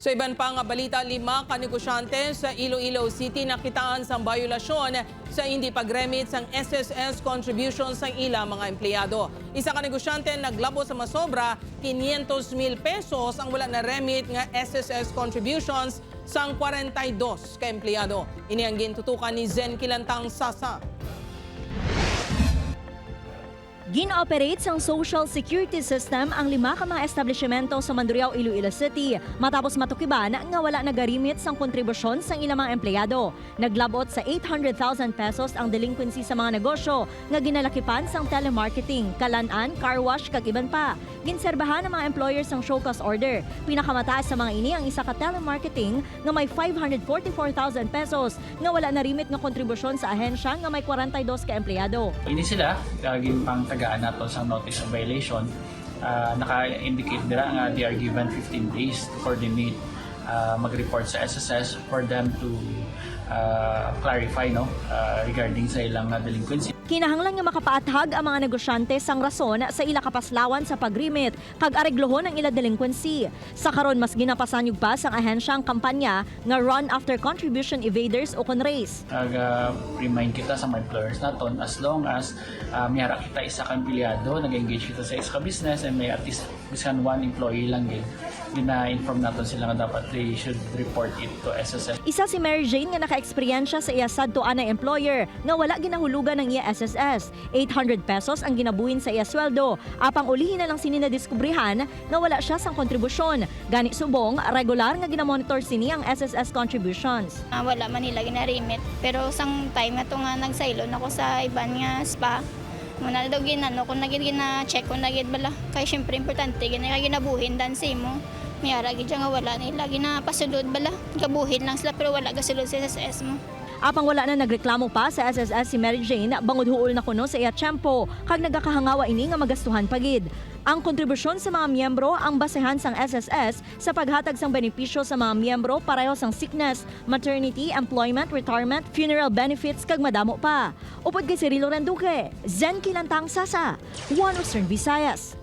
Sa iban pa nga balita, lima ka negosyante sa Iloilo City nakitaan sa bayulasyon sa hindi pag-remit sang SSS contributions ng ilang mga empleyado. Isa ka negosyante naglabo sa masobra 500 mil pesos ang wala na remit nga SSS contributions sang 42 ka empleyado. Ini ang gintutukan ni Zen Kilantang Sasa. Gin-operate sang social security system ang lima ka mga establishmento sa Mandurriao, Iloilo City matapos matukiban nga wala nagarimit sang kontribusyon sang ilang mga empleyado. Naglabot sa 800,000 pesos ang delinquency sa mga negosyo nga ginalakipan sang telemarketing, kalan-an, car wash kag iban pa. Ginserbahan ng mga employers ang show cause order. Pinakamataas sa mga ini ang isa ka telemarketing nga may 544,000 pesos nga wala narimit nga kontribusyon sa ahensya nga may 42 ka empleyado. Ini sila, kaging pang tagaan nato sa notice of violation, ah, naka-indicate nila nga they are given 15 days to coordinate ah, mag-report sa SSS for them to ah, clarify no ah, regarding sa ilang ah, delinquency. Kinahanglan nga makapaathag ang mga negosyante sang rason sa ila kapaslawan sa pagrimit kag areglohon ang ila delinquency. Sa karon mas ginapasanyog pa sang ahensya ang kampanya nga Run After Contribution Evaders o Conrace. Nag-remind kita sa mga employers naton as long as uh, mayara kita isa ka empleyado, nag-engage kita sa isa ka business and may at least bisan one employee lang din, gina-inform natin sila nga dapat they should report it to SSS. Isa si Mary Jane nga naka-eksperyensya sa iya sadtuan na employer nga wala ginahulugan ng iya SSS. 800 pesos ang ginabuhin sa iya sweldo. Apang ulihin na lang sini na diskubrihan nga wala siya sang kontribusyon. Gani subong, regular nga ginamonitor sini ang SSS contributions. Ah, wala man nila ginarimit. Pero sang time nga to nga nagsailon ako sa iban nga spa, muna daw ginano kung nagid gina-check kung nagid bala. Kay syempre importante gina ginabuhin dan si mo. Miyara gid nga wala nila ginapasulod bala. Gabuhin lang sila pero wala gasulod sa SSS mo. Apang wala na nagreklamo pa sa SSS si Mary Jane, bangod huol na kuno sa iya tiyempo, kag nagakahangawa ini nga magastuhan pagid. Ang kontribusyon sa mga miyembro ang basehan sang SSS sa paghatag sang benepisyo sa mga miyembro pareho sang sickness, maternity, employment, retirement, funeral benefits kag madamo pa. Upod kay Cirilo Randuque, Zen Kilantang Sasa, One Western Visayas.